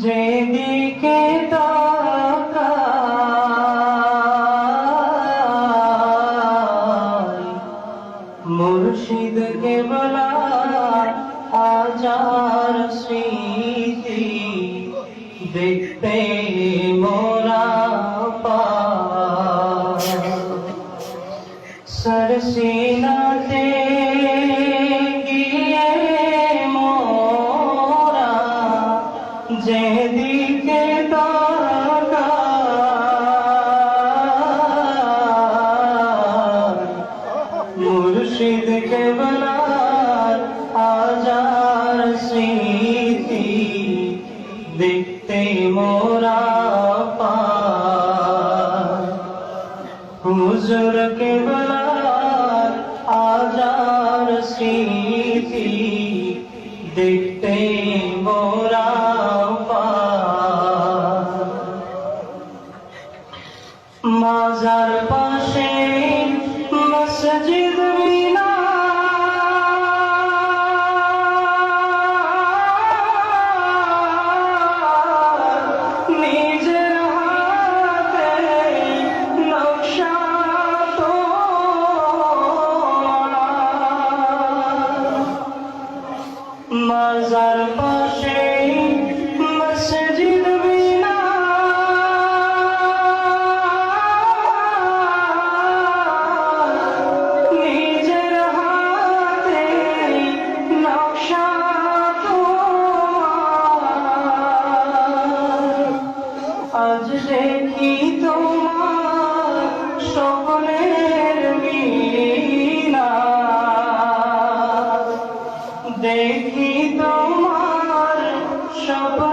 যেদিকে মুর্শিদকে বলা আজার স্মৃতি দেখতে মোরা পা সিনাতে গিয়ে মোরা যেদিকে মুর্শিদকে বলার আজার স্মৃতি দেখতে মোরা পা হুজুরকে বলা في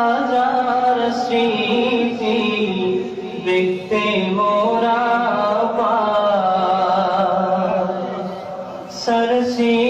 আজার স্মৃতি দেখতে মোরা পা সরসী